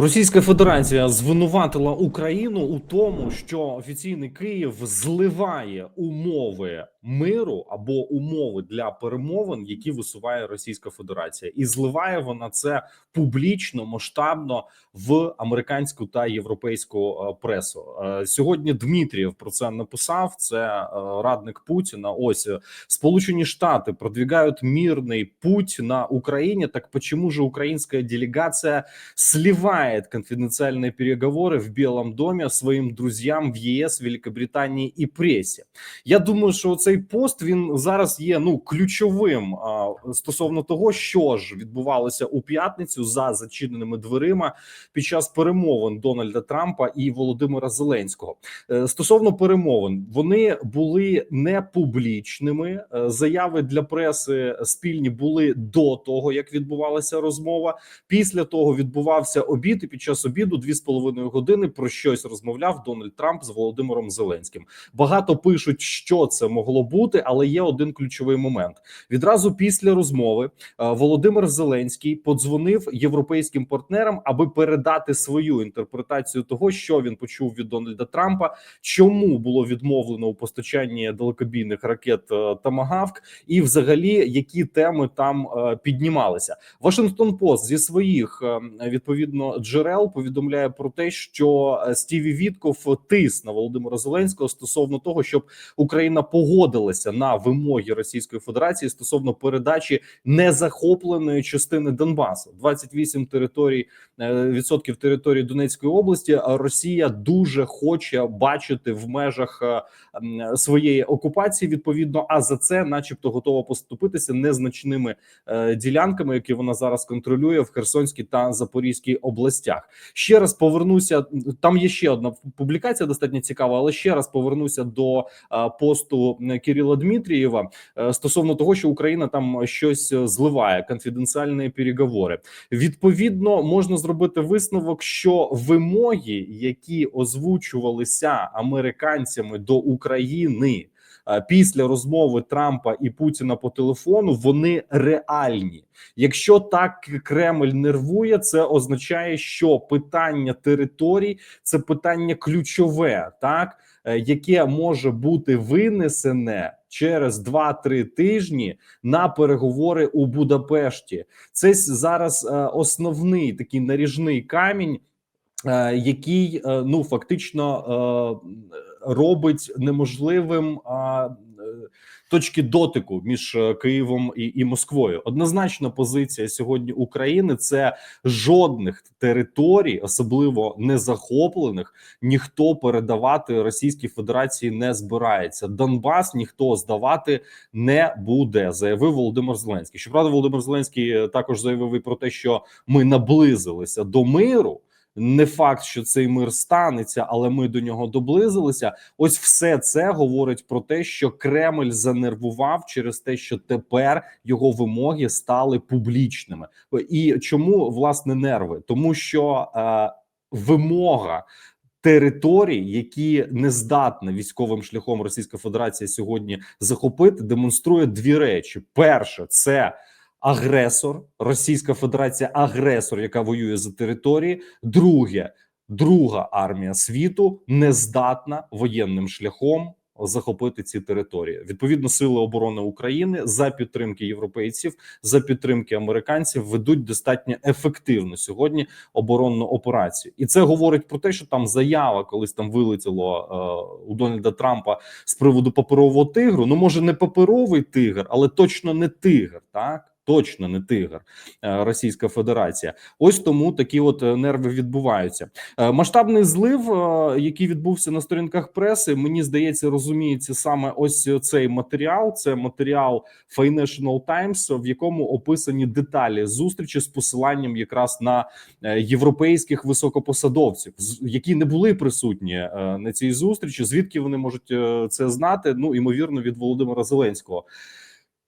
Російська Федерація звинуватила Україну у тому, що офіційний Київ зливає умови миру або умови для перемовин, які висуває Російська Федерація, і зливає вона це публічно, масштабно в американську та європейську е, пресу. Е, Сьогодні Дмитрієв про це написав. Це е, радник Путіна. Ось Сполучені Штати продвигають мирний путь на Україні. Так почему же українська делегація сливает конфиденциальные переговоры в Белом доме своим друзьям в ЄС, Великобританії і пресі. Я думаю, що цей пост він зараз є ну ключовим а, стосовно того, що ж відбувалося у п'ятницю за зачиненими дверима під час перемовин Дональда Трампа і Володимира Зеленського. Е, Стосовно перемовин, вони були не публічними. Е, Заяви для преси спільні були до того, як відбувалася розмова. Після того відбувався обід, і під час обіду дві з половиною години про щось розмовляв Дональд Трамп з Володимиром Зеленським. Багато пишуть, що це могло бути, але є один ключовий момент. Відразу після розмови е, Володимир Зеленський подзвонив європейським партнерам, аби передати свою інтерпретацію того, що він почув від Дональда Трампа, чому було відмовлено у постачанні далекобійних ракет е, Тамагавк, і взагалі які теми там е, піднімалися. Вашингтон Пост зі своїх е, відповідно джерел повідомляє про те, що е, Стіві Вітков тис на Володимира Зеленського стосовно того, щоб Україна погодилася на вимоги Російської Федерації стосовно передачі незахопленої частини Донбасу. 28 територій е, відсотків території Донецької області. Росія дуже хоче бачити в межах е, своєї окупації. Відповідно, а за це, начебто, готова поступитися незначними ділянками, які вона зараз контролює в Херсонській та Запорізькій областях. Ще раз повернуся. Там є ще одна публікація, достатньо цікава, але ще раз повернуся до е, посту Кирила Дмитрієва е, стосовно того, що Україна там щось зливає конфіденціальні переговори. Відповідно, можна зробити висновок, що вимоги, які озвучувалися американцями до України після розмови Трампа і Путіна по телефону, вони реальні. Якщо так Кремль нервує, це означає, що питання територій це питання ключове, так е, яке може бути винесене через 2-3 тижні на переговори у Будапешті. Це зараз е, основний такий наріжний камінь. е, Який е, ну фактично е, робить неможливим а, е, точки дотику між е, Києвом і, і Москвою. Однозначна позиція сьогодні України це жодних територій, особливо незахоплених, ніхто передавати Російській Федерації не збирається. Донбас ніхто здавати не буде, заявив Володимир Зеленський. Щоправда, Володимир Зеленський е, також заявив і про те, що ми наблизилися до миру. Не факт, що цей мир станеться, але ми до нього доблизилися. Ось все це говорить про те, що Кремль занервував через те, що тепер його вимоги стали публічними. І чому власне нерви? Тому що е, вимога. Територій, які не здатна військовим шляхом Російська Федерація сьогодні захопити, демонструє дві речі: перше, це агресор, Російська Федерація, агресор, яка воює за території. Друге, друга армія світу не здатна воєнним шляхом захопити ці території. Відповідно, сили оборони України за підтримки європейців, за підтримки американців ведуть достатньо ефективно сьогодні оборонну операцію, і це говорить про те, що там заява колись там вилетіло е, у Дональда Трампа з приводу паперового тигру. Ну може не паперовий тигр, але точно не тигр, так. Точно не тигр, е, Російська Федерація. Ось тому такі от е, нерви відбуваються. Е, Масштабний злив, який відбувся на сторінках преси, мені здається, розуміється саме ось цей матеріал. Це матеріал Financial Times, в якому описані деталі зустрічі з посиланням якраз на європейських високопосадовців, які не були присутні на цій зустрічі. Звідки вони можуть це знати? Ну ймовірно, від Володимира Зеленського.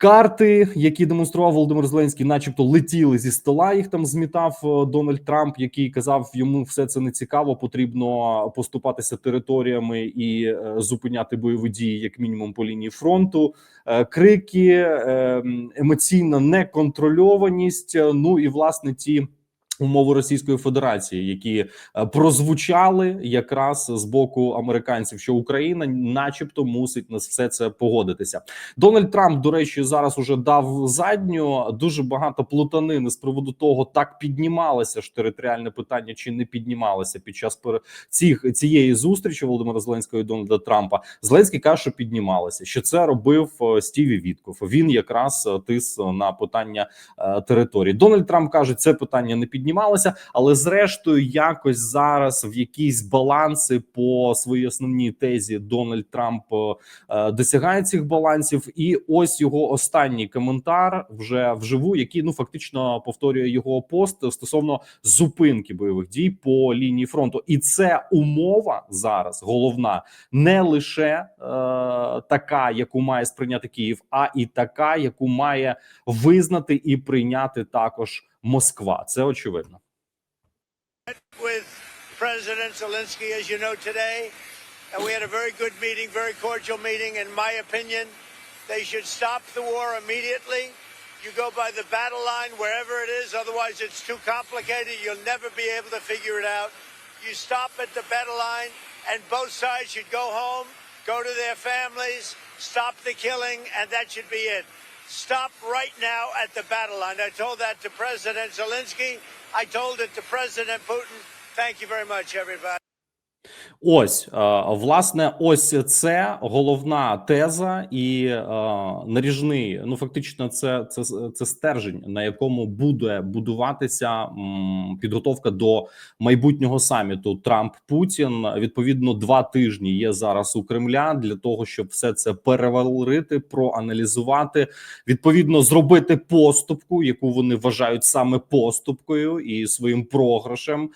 Карти, які демонстрував Володимир Зеленський, начебто летіли зі стола. Їх там змітав е, Дональд Трамп, який казав, йому все це не цікаво. Потрібно поступатися територіями і е, зупиняти бойові дії, як мінімум, по лінії фронту. Е, крики, е, емоційна неконтрольованість. Ну і власне ті Умови Російської Федерації, які е, прозвучали якраз з боку американців, що Україна, начебто, мусить на все це погодитися. Дональд Трамп, до речі, зараз уже дав задню дуже багато плутанини з приводу того, так піднімалося ж територіальне питання, чи не піднімалося під час цих цієї зустрічі Володимира Зеленського і Дональда Трампа. Зеленський каже, що піднімалося, що це робив е, Стіві Вітков. Він якраз е, тис на питання території. Дональд Трамп каже, це питання не піднімалося, але зрештою, якось зараз в якісь баланси по своїй основній тезі Дональд Трамп е, досягає цих балансів. І ось його останній коментар вже вживу, який ну фактично повторює його пост стосовно зупинки бойових дій по лінії фронту, і це умова зараз головна не лише е, така, яку має сприйняти Київ, а і така, яку має визнати і прийняти також Москва. Це очевидно. with President Zelensky, as you know, today. And we had a very good meeting, very cordial meeting. In my opinion, they should stop the war immediately. You go by the battle line wherever it is, otherwise, it's too complicated. You'll never be able to figure it out. You stop at the battle line, and both sides should go home, go to their families, stop the killing, and that should be it. Stop right now at the battle line. I told that to President Zelensky. I told it to President Putin. Thank you very much, everybody. Ось е, власне, ось це головна теза і е, наріжний. Ну фактично, це це це стержень, на якому буде будуватися підготовка до майбутнього саміту Трамп Путін. Відповідно, два тижні є зараз у Кремля для того, щоб все це перевалити, проаналізувати, відповідно, зробити поступку, яку вони вважають саме поступкою і своїм програшем.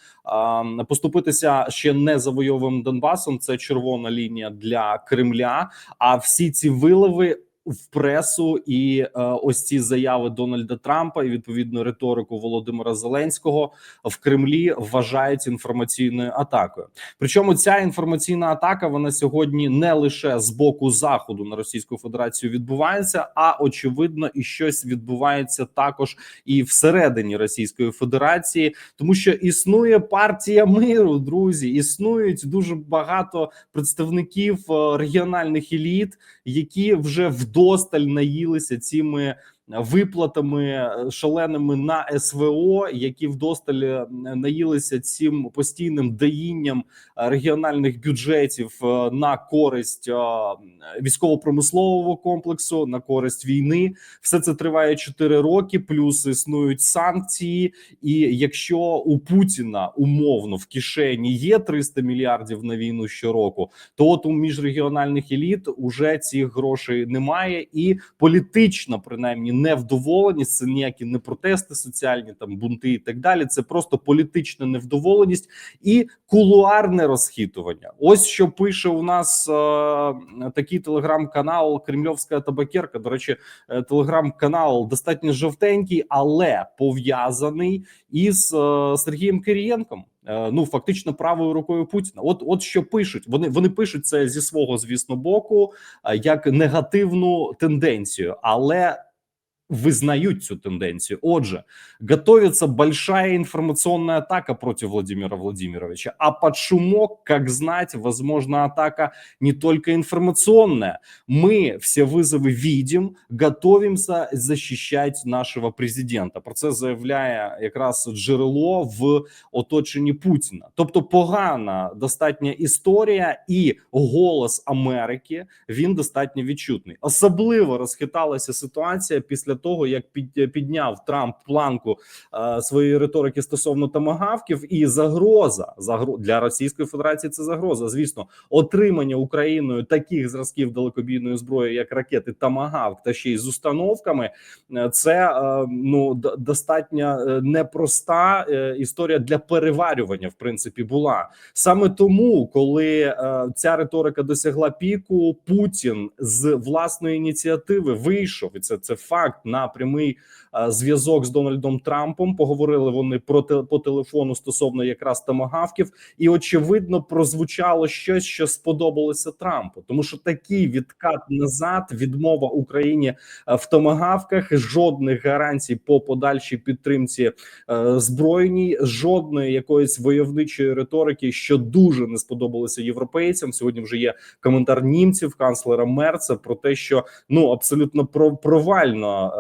Поступитися ще не завойовим Донбасом. Це червона лінія для Кремля. А всі ці виливи в пресу і е, ось ці заяви Дональда Трампа і відповідно риторику Володимира Зеленського в Кремлі вважають інформаційною атакою. Причому ця інформаційна атака вона сьогодні не лише з боку заходу на Російську Федерацію відбувається, а очевидно, і щось відбувається також і всередині Російської Федерації, тому що існує партія миру, друзі. Існують дуже багато представників е, регіональних еліт, які вже вдосталь наїлися цими виплатами е, шаленими на СВО, які вдосталь е, наїлися цим постійним даїнням е, регіональних бюджетів на користь військово-промислового комплексу, на користь війни. Все це триває 4 роки. Плюс існують санкції. І якщо у Путіна умовно в кишені є 300 мільярдів на війну щороку, то от у міжрегіональних еліт уже цих грошей немає, і політична принаймні невдоволеність. Це ніякі не протести соціальні, там бунти і так далі. Це просто політична невдоволеність і кулуарне розхитування. Ось що пише у нас е, такий телеграм-канал Кремльовська табакерка. До речі, е, телеграм-канал достатньо жовтенький, але пов'язаний із е, Сергієм Кирієнком. Е, Ну, фактично, правою рукою Путіна. От, от що пишуть. Вони вони пишуть це зі свого, звісно, боку, е, як негативну тенденцію, але визнають цю тенденцию. Отже, готовится большая информационная атака против Владимира Владимировича, а под шумок, как знать, возможно, атака не только информационная. Мы все вызовы видим, готовимся защищать нашего президента. Про це заявляє якраз джерело в оточенні Путіна. Тобто, погана достатня історія і голос Америки він достатньо відчутний. Особливо розхиталася ситуація після Того, як під, підняв Трамп планку е, своєї риторики стосовно томагавків, і загроза загро для Російської Федерації. Це загроза. Звісно, отримання Україною таких зразків далекобійної зброї, як ракети Томагавк, та ще й з установками. е, Це е, ну достатньо е, непроста е, історія для переварювання. В принципі, була саме тому, коли е, ця риторика досягла піку, Путін з власної ініціативи вийшов, і це, це факт на прямий зв'язок з Дональдом Трампом. Поговорили вони про те, по телефону стосовно якраз тамагавків, і очевидно прозвучало щось, що сподобалося Трампу, тому що такий відкат назад, відмова Україні в томагавках, жодних гарантій по подальшій підтримці збройній, жодної якоїсь войовничої риторики, що дуже не сподобалося європейцям. Сьогодні вже є коментар німців, канцлера Мерца про те, що ну абсолютно про провально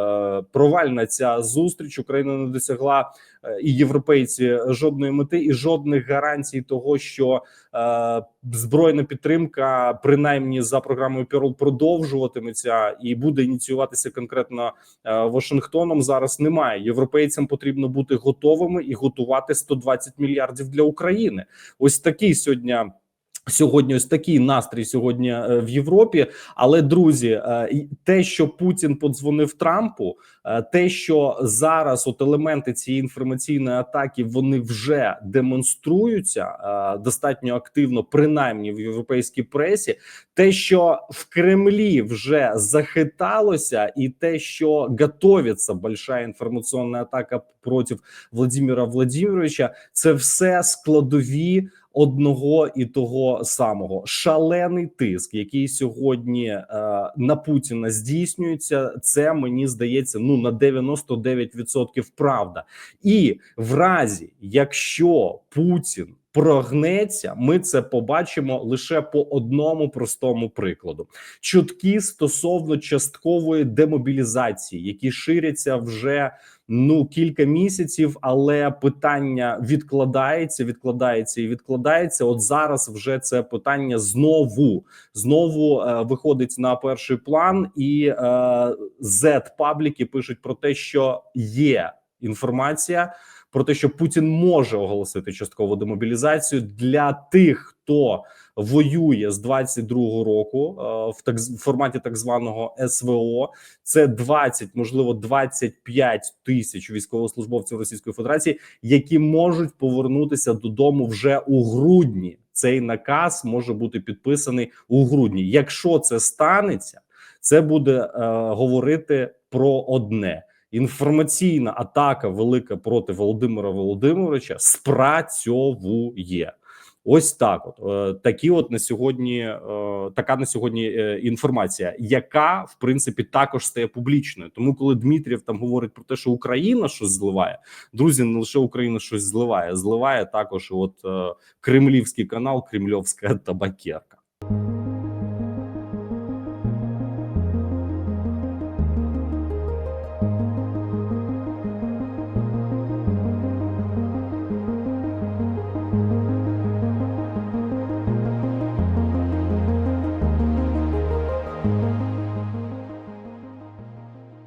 провальна ця зустріч. Україна не досягла е, і європейці жодної мети і жодних гарантій того, що е, збройна підтримка, принаймні за програмою Перл, продовжуватиметься і буде ініціюватися конкретно е, Вашингтоном. Зараз немає. Європейцям потрібно бути готовими і готувати 120 мільярдів для України. Ось такий сьогодні. Сьогодні ось такий настрій сьогодні е, в Європі. Але друзі, е, те, що Путін подзвонив Трампу, е, те, що зараз от елементи цієї інформаційної атаки вони вже демонструються достатньо активно, принаймні в європейській пресі, те, що в Кремлі вже захиталося, і те, що готовиться большая інформаційна атака проти Владимира Владимировича, це все складові одного і того самого шалений тиск, який сьогодні е, на Путіна здійснюється. Це мені здається, ну на 99% правда. І в разі, якщо Путін прогнеться, ми це побачимо лише по одному простому прикладу: чутки стосовно часткової демобілізації, які ширяться вже ну кілька місяців, але питання відкладається, відкладається і відкладається. От зараз вже це питання знову знову е, виходить на перший план, і е, z пабліки пишуть про те, що є інформація про те, що Путін може оголосити часткову демобілізацію для тих, хто воює з 22-го року е, в так в форматі так званого СВО. Це 20, можливо, 25 тисяч військовослужбовців Російської Федерації, які можуть повернутися додому вже у грудні. Цей наказ може бути підписаний у грудні. Якщо це станеться, це буде е, говорити про одне. Інформаційна атака велика проти Володимира Володимировича спрацьовує. Ось так, от е, такі, от на сьогодні, е, така на сьогодні е, інформація, яка в принципі також стає публічною. Тому, коли Дмитрів там говорить про те, що Україна щось зливає, друзі, не лише Україна щось зливає, зливає також. От кремлівський канал, Кремльовська табакерка.